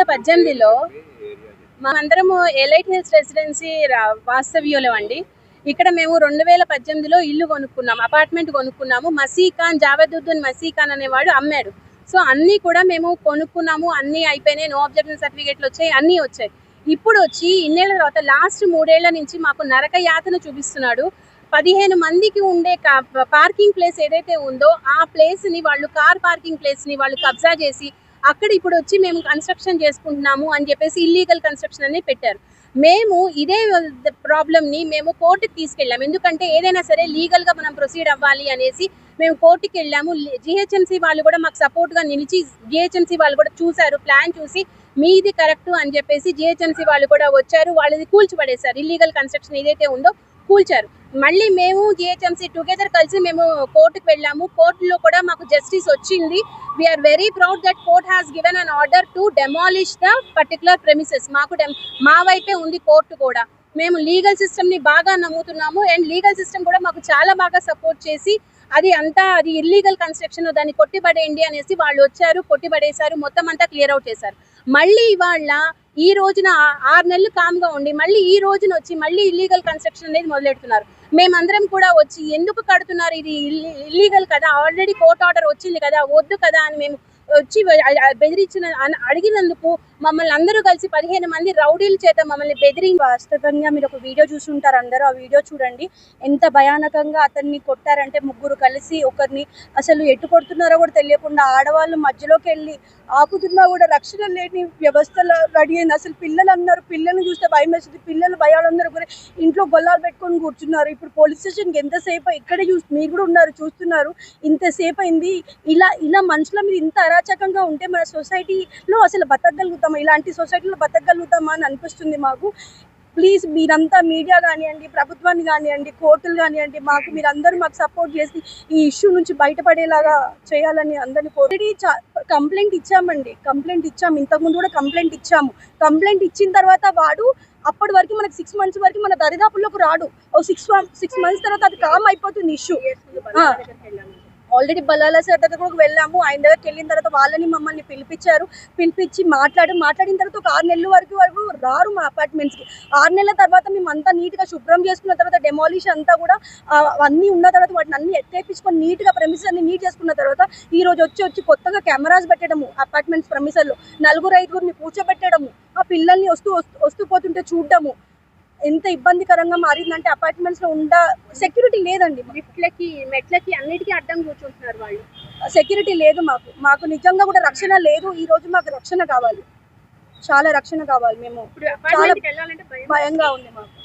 వేల పద్దెనిమిదిలో మేమందరము ఎలైట్ హిల్స్ రెసిడెన్సీ వాస్తవ్యులం అండి. ఇక్కడ మేము రెండు వేల పద్దెనిమిదిలో ఇల్లు కొనుక్కున్నాము అపార్ట్మెంట్ కొనుక్కున్నాము. మసీఖాన్ జావేదుద్దీన్ మసీఖాన్ అనేవాడు అమ్మాడు. సో అన్నీ కూడా మేము కొనుక్కున్నాము అన్నీ అయిపోయినాయి. నో అబ్జెక్షన్ సర్టిఫికేట్లు వచ్చాయి అన్నీ వచ్చాయి. ఇప్పుడు వచ్చి ఇన్నేళ్ళ తర్వాత లాస్ట్ మూడేళ్ళ నుంచి మాకు నరక యాతన చూపిస్తున్నాడు. పదిహేను మందికి ఉండే పార్కింగ్ ప్లేస్ ఏదైతే ఉందో ఆ ప్లేస్ని వాళ్ళు కార్ పార్కింగ్ ప్లేస్ని వాళ్ళు కబ్జా చేసి అక్కడ ఇప్పుడు వచ్చి మేము కన్స్ట్రక్షన్ చేసుకుంటున్నాము అని చెప్పేసి ఇల్లీగల్ కన్స్ట్రక్షన్ అని పెట్టారు. మేము ఇదే ప్రాబ్లమ్ని మేము కోర్టుకి తీసుకెళ్ళాము. ఎందుకంటే ఏదైనా సరే లీగల్గా మనం ప్రొసీడ్ అవ్వాలి అనేసి మేము కోర్టుకి వెళ్ళాము. జిహెచ్ఎంసీ వాళ్ళు కూడా మాకు సపోర్ట్గా నిలిచి జిహెచ్ఎంసీ వాళ్ళు కూడా చూశారు ప్లాన్ చూసి మీది కరెక్ట్ అని చెప్పేసి జిహెచ్ఎంసీ వాళ్ళు కూడా వచ్చారు. వాళ్ళది కూల్చిపడేశారు. ఇల్లీగల్ కన్స్ట్రక్షన్ ఏదైతే ఉందో కూల్చారు. మళ్ళీ మేము జిహెచ్ఎంసీ టుగెదర్ కలిసి మేము కోర్టుకు వెళ్ళాము. కోర్టులో కూడా మాకు జస్టిస్ వచ్చింది. We're very proud that court has given an order to demolish the particular premises మాకు మా వైపే ఉంది కోర్టు కూడా. మేము లీగల్ సిస్టమ్ని బాగా నమ్ముతున్నాము. అండ్ లీగల్ సిస్టమ్ కూడా మాకు చాలా బాగా సపోర్ట్ చేసి అది అంతా అది ఇల్లీగల్ కన్స్ట్రక్షన్ దాన్ని కొట్టిపడేయండి అనేసి వాళ్ళు వచ్చారు. కొట్టిపడేశారు. మొత్తం అంతా క్లియర్ అవుట్ చేశారు. మళ్ళీ ఇవాళ ఈ రోజున ఆరు నెలలు కామ్గా ఉండి మళ్ళీ ఈ రోజున వచ్చి మళ్ళీ ఇల్లీగల్ కన్స్ట్రక్షన్ అనేది మొదలెడుతున్నారు. మేమందరం కూడా వచ్చి ఎందుకు కడుతున్నారు ఇది ఇల్లీగల్ కదా? ఆల్రెడీ కోర్ట్ ఆర్డర్ వచ్చింది కదా? వద్దు కదా అని మేము వచ్చి బెదిరించిన అడిగినందుకు మమ్మల్ని అందరూ కలిసి పదిహేను మంది రౌడీల చేత మమ్మల్ని బెదిరి వాస్తవంగా మీరు ఒక వీడియో చూసుంటారు అందరూ ఆ వీడియో చూడండి. ఎంత భయానకంగా అతన్ని కొట్టారంటే ముగ్గురు కలిసి ఒకరిని అసలు ఎటు కొడుతున్నారో కూడా తెలియకుండా ఆడవాళ్ళు మధ్యలోకి వెళ్ళి ఆపుతున్నా కూడా రక్షణ లేని వ్యవస్థలో రెడీ అయింది అసలు పిల్లలు అన్నారు పిల్లల్ని చూస్తే భయం వేస్తుంది. పిల్లలు భయాలందరూ కూడా ఇంట్లో గొల్లాలు పెట్టుకొని కూర్చున్నారు. ఇప్పుడు పోలీస్ స్టేషన్కి ఎంతసేపు ఇక్కడే చూసి మీరు కూడా ఉన్నారు చూస్తున్నారు. ఇంతసేపు అయింది. ఇలా ఇలా మనుషుల మీద ఇంత అరాచకంగా ఉంటే మన సొసైటీలో అసలు బతకగలుగుతామా? ఇలాంటి సొసైటీలో బతకగలుగుతామా అని అనిపిస్తుంది మాకు. ప్లీజ్ మీరంతా మీడియా కానివ్వండి ప్రభుత్వాన్ని కానివ్వండి కోర్టులు కానివ్వండి మాకు మీరందరూ మాకు సపోర్ట్ చేసి ఈ ఇష్యూ నుంచి బయటపడేలాగా చేయాలని అందరినీ ఆల్రెడీ కంప్లైంట్ ఇచ్చామండి. కంప్లైంట్ ఇచ్చాము. ఇంతకుముందు కూడా కంప్లైంట్ ఇచ్చాము. కంప్లైంట్ ఇచ్చిన తర్వాత వాడు అప్పటి వరకు మనకి సిక్స్ మంత్స్ వరకు మన దరిదాపుల్లోకి రాడు. ఓ సిక్స్ సిక్స్ మంత్స్ తర్వాత అది కామ్ అయిపోతుంది ఇష్యూ. ఆల్రెడీ బల్లాల సార్ దగ్గర కూడా వెళ్ళాము. ఆయన దగ్గరికి వెళ్ళిన తర్వాత వాళ్ళని మమ్మల్ని పిలిపించారు. పిలిపించి మాట్లాడి మాట్లాడిన తర్వాత ఒక ఆరు నెలల వరకు వరకు రారు మా అపార్ట్మెంట్స్కి ఆరు నెలల తర్వాత మేము అంతా నీట్గా శుభ్రం చేసుకున్న తర్వాత డెమాలిష్ అంతా కూడా ఆ, అన్నీ ఉన్న తర్వాత వాటిని అన్ని ఎత్తేపించుకొని నీట్గా ప్రమిసర్ అన్ని నీట్ చేసుకున్న తర్వాత ఈ రోజు వచ్చి వచ్చి కొత్తగా కెమెరాస్ పెట్టడము అపార్ట్మెంట్స్ ప్రెమిసల్లో నలుగురు ఐదుగురిని కూర్చోబెట్టడము. ఆ పిల్లల్ని వస్తూ వస్తూ వస్తూ పోతుంటే చూడడము. ఎంత ఇబ్బందికరంగా మారిందంటే అపార్ట్మెంట్స్లో ఉండ సెక్యూరిటీ లేదండి. లిఫ్ట్లకి మెట్లకి అన్నిటికీ అడ్డం కూర్చుంటున్నారు వాళ్ళు. సెక్యూరిటీ లేదు మాకు. మాకు నిజంగా కూడా రక్షణ లేదు. ఈ రోజు మాకు రక్షణ కావాలి. చాలా రక్షణ కావాలి మేము. భయం భయంగా ఉంది మాకు.